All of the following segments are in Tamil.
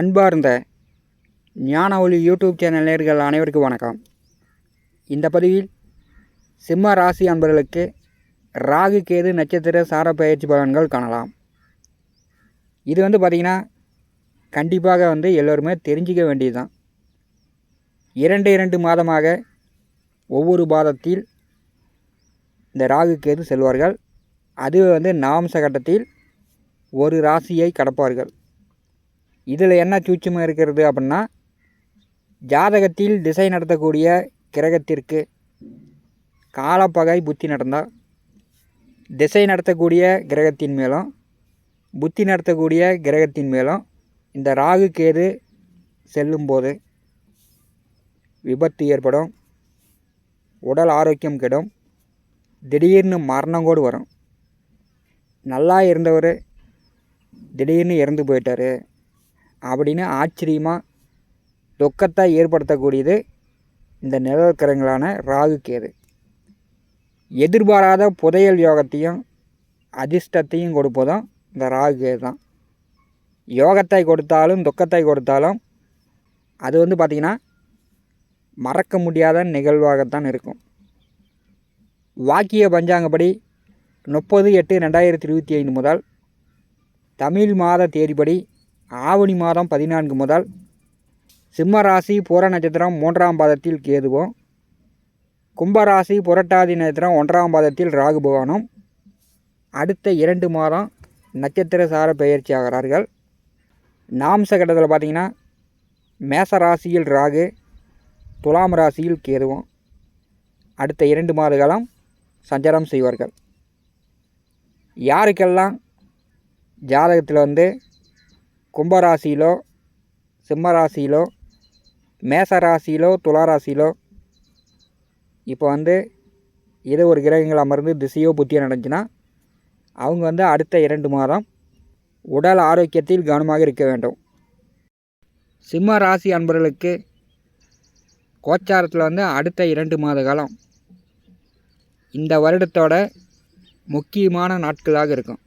அன்பார்ந்த ஞான ஒளி யூடியூப் சேனல் நேர்கள் அனைவருக்கும் வணக்கம். இந்த பதிவில் சிம்ம ராசி அன்பர்களுக்கு ராகு கேது நட்சத்திர சார பயிற்சி பலன்கள் காணலாம். இது வந்து பார்த்திங்கன்னா கண்டிப்பாக வந்து எல்லோருமே தெரிஞ்சிக்க வேண்டியதுதான். இரண்டு இரண்டு மாதமாக ஒவ்வொரு பாதத்தில் இந்த ராகு கேது செல்வார்கள். அது வந்து நாம்ச கட்டத்தில் ஒரு ராசியை கடப்பார்கள். இதில் என்ன சூட்சுமம் இருக்கிறது அப்படின்னா ஜாதகத்தில் திசை நடத்தக்கூடிய கிரகத்திற்கு காலப்பகை புத்தி நடந்தால் திசை நடத்தக்கூடிய கிரகத்தின் மேலும் புத்தி நடத்தக்கூடிய கிரகத்தின் மேலும் இந்த ராகு கேது செல்லும்போது விபத்து ஏற்படும் உடல் ஆரோக்கியம் கெடும் திடீர்னு மரணம் கூட வரும். நல்லா இருந்தவர் திடீர்னு இறந்து போயிட்டார். அப்படின்னு ஆச்சரியமாக துக்கத்தை ஏற்படுத்தக்கூடியது இந்த நிழற்கரங்களான ராகு கேது. எதிர்பாராத புதையல் யோகத்தையும் அதிர்ஷ்டத்தையும் கொடுப்பதும் இந்த ராகு கேது தான். யோகத்தை கொடுத்தாலும் துக்கத்தை கொடுத்தாலும் அது வந்து பார்த்திங்கன்னா மறக்க முடியாத நிகழ்வாகத்தான் இருக்கும். வாக்கிய பஞ்சாங்கப்படி முப்பது எட்டு ரெண்டாயிரத்தி இருபத்தி ஐந்து முதல் தமிழ் மாத தேதிப்படி ஆவணி மாதம் பதினான்கு முதல் சிம்ம ராசி புற நட்சத்திரம் மூன்றாம் பாதத்தில் கேதுவும் கும்பராசி புரட்டாதி நட்சத்திரம் ஒன்றாம் பாதத்தில் ராகு பகவானும் அடுத்த இரண்டு மாதம் நட்சத்திர சார பெயர்ச்சி ஆகிறார்கள். நாம்ச கட்டத்தில் பார்த்திங்கன்னா மேச ராசியில் ராகு துலாம் ராசியில் கேதுவும் அடுத்த இரண்டு மாத காலம் சஞ்சாரம் செய்வார்கள். யாருக்கெல்லாம் ஜாதகத்தில் வந்து கும்பராசியிலோ சிம்மராசியிலோ மேசராசியிலோ மேச ராசியிலோ இப்போ வந்து ஏதோ ஒரு கிரகங்கள் அமர்ந்து திசையோ புத்தியோ நடந்துச்சுன்னா அவங்க வந்து அடுத்த இரண்டு மாதம் உடல் ஆரோக்கியத்தில் கவனமாக இருக்க வேண்டும். சிம்ம ராசி அன்பர்களுக்கு கோச்சாரத்தில் வந்து அடுத்த இரண்டு மாத காலம் இந்த வருடத்தோட முக்கியமான நாட்களாக இருக்கும்.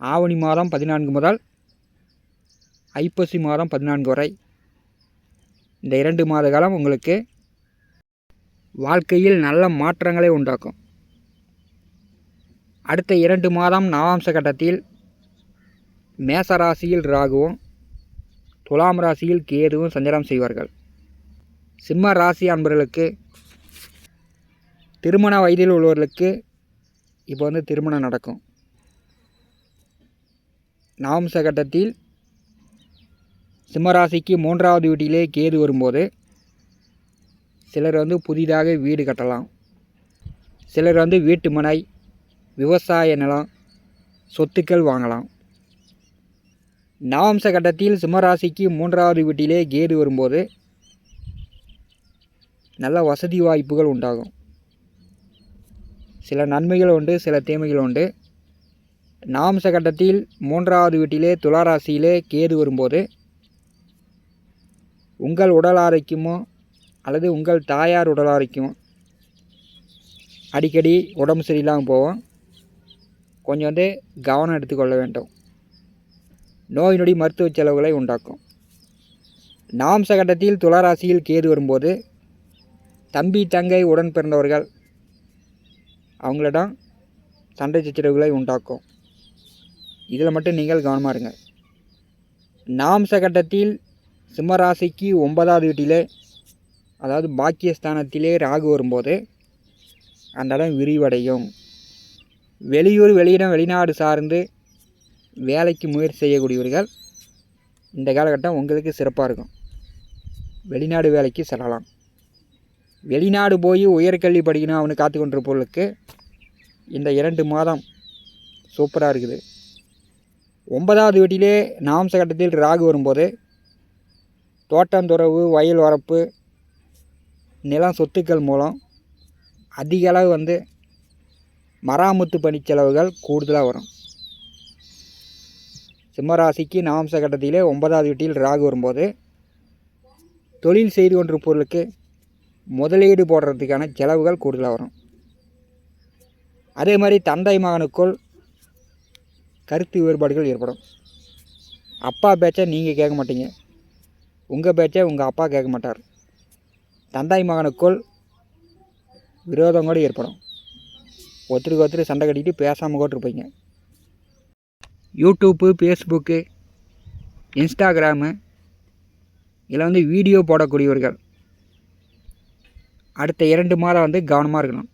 ஆவணி மாதம் பதினான்கு முதல் ஐப்பசி மாதம் பதினான்கு வரை. இந்த இரண்டு மாத காலம் உங்களுக்கு வாழ்க்கையில் நல்ல மாற்றங்களை உண்டாக்கும். அடுத்த இரண்டு மாதம் நவாம்ச கட்டத்தில் மேசராசியில் ராகுவும் துலாம் ராசியில் கேதுவும் சஞ்சாரம் செய்வார்கள். சிம்ம ராசி அன்பர்களுக்கு திருமண வயதில் உள்ளவர்களுக்கு இப்போ வந்து திருமணம் நடக்கும். நாம்ச கட்டத்தில் சிம்மராசிக்கு மூன்றாவது வீட்டிலே கேது வரும்போது சிலர் வந்து புதிதாக வீடு கட்டலாம். சிலர் வந்து வீட்டு மனை விவசாய நிலம் சொத்துக்கள் வாங்கலாம். நவம்ச கட்டத்தில் சிம்மராசிக்கு மூன்றாவது வீட்டிலே கேது வரும்போது நல்ல வசதி வாய்ப்புகள் உண்டாகும். சில நன்மைகள் உண்டு சில தீமைகள் உண்டு. நாம்ச கட்டத்தில் மூன்றாவது வீட்டிலே துளாராசியிலே கேது வரும்போது உங்கள் உடல் ஆரோக்கியமோ அல்லது உங்கள் தாயார் உடல் ஆரோக்கியமோ அடிக்கடி உடம்பு சரியில்லாமல் போவோம். கொஞ்சம் வந்து கவனம் எடுத்துக்கொள்ள வேண்டும். நோய் நொடி மருத்துவ செலவுகளை உண்டாக்கும். நாம்ச கட்டத்தில் துளாராசியில் கேது வரும்போது தம்பி தங்கை உடன் பிறந்தவர்கள் அவங்களிடம் சண்டை சச்சரவுகளை உண்டாக்கும். இதில் மட்டும் நீங்கள் கவனமாக இருங்க. நாம்ச கட்டத்தில் சிம்மராசிக்கு ஒன்பதாவது வீட்டிலே அதாவது பாக்கியஸ்தானத்திலே ராகு வரும்போது அந்த இடம் விரிவடையும். வெளியூர் வெளியிடம் வெளிநாடு சார்ந்து வேலைக்கு முயற்சி செய்யக்கூடியவர்கள் இந்த காலகட்டம் உங்களுக்கு சிறப்பாக இருக்கும். வெளிநாடு வேலைக்கு செல்லலாம். வெளிநாடு போய் உயர்கல்வி படிக்கணும் அவனு காத்து கொண்டிருப்பவர்களுக்கு இந்த இரண்டு மாதம் சூப்பராக இருக்குது. ஒன்பதாவது வீட்டிலே நாம்ச கட்டத்தில் ராகு வரும்போது தோட்டந்துறவு வயல் வரப்பு நிலம் சொத்துக்கள் மூலம் அதிக அளவு வந்து மராமத்து பணி செலவுகள் கூடுதலாக வரும். சிம்மராசிக்கு நாம்ச கட்டத்திலே ஒன்பதாவது வீட்டில் ராகு வரும்போது தொழில் செய்து கொண்டிருப்பவர்களுக்கு முதலீடு போடுறதுக்கான செலவுகள் கூடுதலாக வரும். அதே மாதிரி தந்தை மகனுக்குள் கருத்து வேறுபாடுகள் ஏற்படும். அப்பா பேச்சை நீங்கள் கேட்க மாட்டீங்க. உங்கள் பேச்சை உங்கள் அப்பா கேட்க மாட்டார். தந்தாய் மகனுக்குள் விரோதம் கூட ஏற்படும். ஒருத்தருக்கு ஒருத்தர் சண்டை கட்டிட்டு பேசாமல் கூட இருப்பீங்க. யூடியூப்பு ஃபேஸ்புக்கு இன்ஸ்டாகிராமு இதில் வந்து வீடியோ போடக்கூடியவர்கள். அடுத்த இரண்டு மாதம் வந்து கவனமாக இருக்கணும்.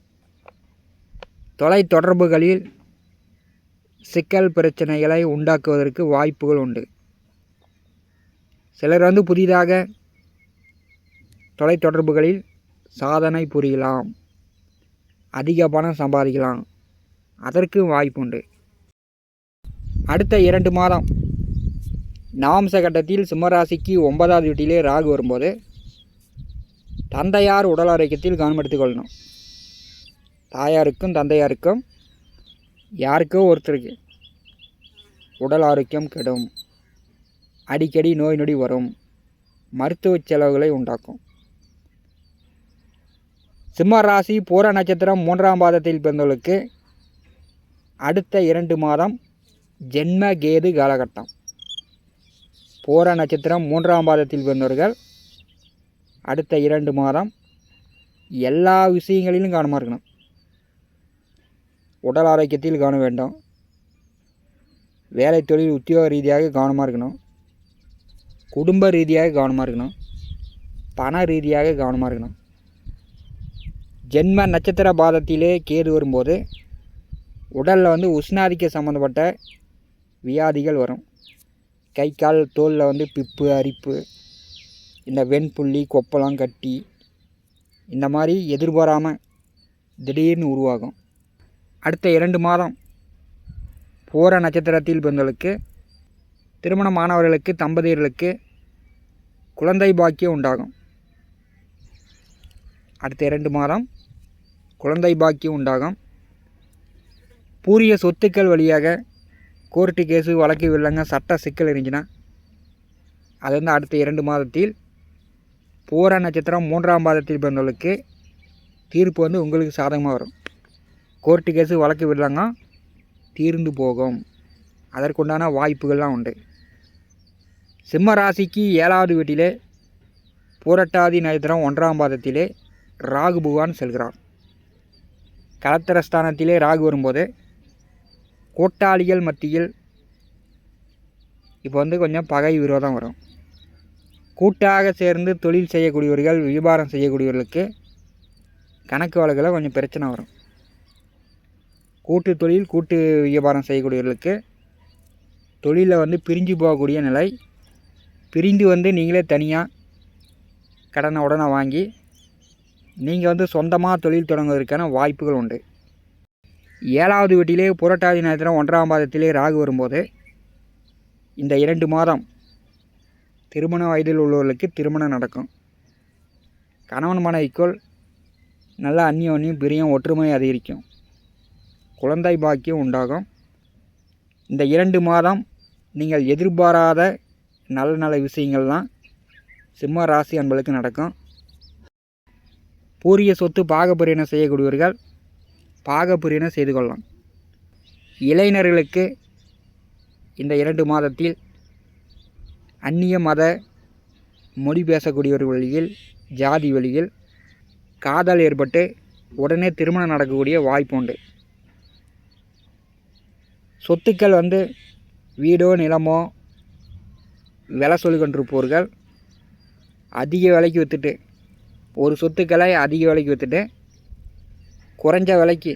தொலை தொடர்புகளில் சிக்கல் பிரச்சனைகளை உண்டாக்குவதற்கு வாய்ப்புகள் உண்டு. சிலர் வந்து புதிதாக தொலைத்தொடர்புகளில் சாதனை புரியலாம் அதிக பணம் சம்பாதிக்கலாம். அதற்கு வாய்ப்பு உண்டு. அடுத்த இரண்டு மாதம் நவம்ச கட்டத்தில் சிம்மராசிக்கு ஒன்பதாவது வீட்டிலே ராகு வரும்போது தந்தையார் உடல் ஆரோக்கியத்தில் கவனம் எடுத்துக்கொள்ளணும் தாயாருக்கும் தந்தையாருக்கும் யாருக்கோ ஒருத்தருக்கு. உடல் ஆரோக்கியம் கெடும். அடிக்கடி நோய் நொடி வரும். மருத்துவ செலவுகளை உண்டாக்கும். சிம்ம ராசி பூர நட்சத்திரம் மூன்றாம் பாதத்தில் பிறந்தவர்களுக்கு அடுத்த இரண்டு மாதம் ஜென்ம கேது காலகட்டம். பூர நட்சத்திரம் மூன்றாம் பாதத்தில் பிறந்தவர்கள் அடுத்த இரண்டு மாதம் எல்லா விஷயங்களிலும் கவனமாக இருக்கணும். உடல் ஆரோக்கியத்தில் கவனம் வேண்டும். வேலை தொழில் உத்தியோக ரீதியாக கவனமாக இருக்கணும். குடும்ப ரீதியாக கவனமாக இருக்கணும். பண ரீதியாக கவனமாக இருக்கணும். ஜென்ம நட்சத்திர பாதத்திலே கேது வரும்போது உடலில் வந்து உஷ்ணாதிக்க சம்மந்தப்பட்ட வியாதிகள் வரும். கை கால் தோலில் வந்து பிப்பு அரிப்பு இந்த வெண்புள்ளி கொப்பளம் கட்டி இந்த மாதிரி எதிர்பாராமல் திடீர்னு உருவாகும். அடுத்த இரண்டு மாதம் போகிற நட்சத்திரத்தில் பிறந்தவர்களுக்கு திருமணமானவர்களுக்கு தம்பதியர்களுக்கு குழந்தை பாக்கியம் உண்டாகும். அடுத்த இரண்டு மாதம் குழந்தை பாக்கியம் உண்டாகும். பூரிய சொத்துக்கள் வழியாக கோர்ட்டு கேஸு வழக்கு வில்லங்க சட்ட சிக்கல் இருந்துச்சுன்னா அது வந்து அடுத்த இரண்டு மாதத்தில் பூர நட்சத்திரம் மூன்றாம் மாதத்தில் பிறந்தவர்களுக்கு தீர்ப்பு வந்து உங்களுக்கு சாதகமாக வரும். கோர்ட்டு கேஸு வழக்கு விடலாங்க தீர்ந்து போகும். அதற்குண்டான வாய்ப்புகள்லாம் உண்டு. சிம்ம ராசிக்கு ஏழாவது வீட்டிலே பூரட்டாதி நட்சத்திரம் ஒன்றாம் பாதத்திலே ராகு பகவான் செல்கிறார். கலத்திரஸ்தானத்திலே ராகு வரும்போது கூட்டாளிகள் மத்தியில் இப்போ வந்து கொஞ்சம் பகை விரோதம் வரும். கூட்டாக சேர்ந்து தொழில் செய்யக்கூடியவர்கள் வியாபாரம் செய்யக்கூடியவர்களுக்கு கணக்கு வழக்கில் கொஞ்சம் பிரச்சனை வரும். கூட்டு தொழில் கூட்டு வியாபாரம் செய்யக்கூடியவர்களுக்கு தொழிலில் வந்து பிரிஞ்சு போகக்கூடிய நிலை. பிரிந்து வந்து நீங்களே தனியாக கடனை உடனே வாங்கி நீங்கள் வந்து சொந்தமாக தொழில் தொடங்குவதற்கான வாய்ப்புகள் உண்டு. ஏழாவது வீட்டிலே புரட்டாதி நேரத்தில் ஒன்றாம் மாதத்திலே ராகு வரும்போது இந்த இரண்டு மாதம் திருமண வயதில் உள்ளவர்களுக்கு திருமணம் நடக்கும். கணவன் மனைவிக்குள் நல்ல அந்யோன்யம் பிரியம் ஒற்றுமை அதிகரிக்கும். குழந்தை பாக்கியம் உண்டாகும். இந்த இரண்டு மாதம் நீங்கள் எதிர்பாராத நல்ல நல்ல விஷயங்கள்லாம் சிம்ம ராசி அன்பளுக்கு நடக்கும். பூரிய சொத்து பாகப்பிரியனை செய்யக்கூடியவர்கள் பாகப்பிரியனை செய்து கொள்ளலாம். இளைஞர்களுக்கு இந்த இரண்டு மாதத்தில் அந்நிய மத மொழி பேசக்கூடியவர் வழியில் ஜாதி வழியில் காதல் ஏற்பட்டு உடனே திருமணம் நடக்கக்கூடிய வாய்ப்பு உண்டு. சொத்துக்கள் வந்து வீடோ நிலமோ விலை சொல்லி கொண்டிருப்பவர்கள் அதிக விலைக்கு விற்றுட்டு ஒரு சொத்துக்களை அதிக விலைக்கு விற்றுட்டு குறைஞ்ச விலைக்கு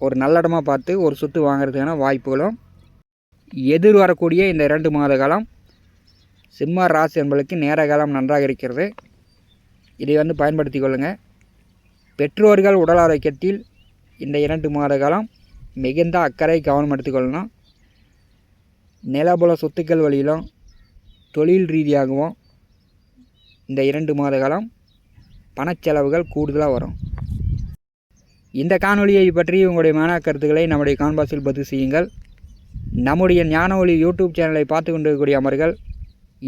ஒரு நல்ல இடமா பார்த்து ஒரு சொத்து வாங்குறதுக்கான வாய்ப்புகளும் எதிர் வரக்கூடிய இந்த இரண்டு மாத காலம் சிம்ம ராசி என்பதற்கு நேர காலம் நன்றாக இருக்கிறது. இதை வந்து பயன்படுத்தி கொள்ளுங்கள் பெற்றோர்கள் உடல் ஆரோக்கியத்தில் இந்த இரண்டு மாத காலம் மிகுந்த அக்கறை கவனம் எடுத்துக்கொள்ளணும். நிலபுல சொத்துக்கள் வழியிலும் தொழில் ரீதியாகவும் இந்த இரண்டு மாத காலம் பணச்செலவுகள் கூடுதலாக வரும். இந்த காணொலியை பற்றி உங்களுடைய மன கருத்துக்களை நம்முடைய கான்பாஸில் பதிவு செய்யுங்கள். நம்முடைய ஞான ஒளி யூடியூப் சேனலை பார்த்து கொண்டிருக்கக்கூடிய அமர்கள்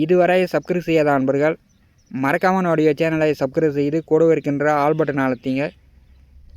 இதுவரை சப்ஸ்கிரைப் செய்யாத அன்பர்கள் மறக்காமல் நம்முடைய சேனலை சப்ஸ்கிரைப் செய்து கூட இருக்கின்ற ஆல் பட்டன் அழுத்திங்க.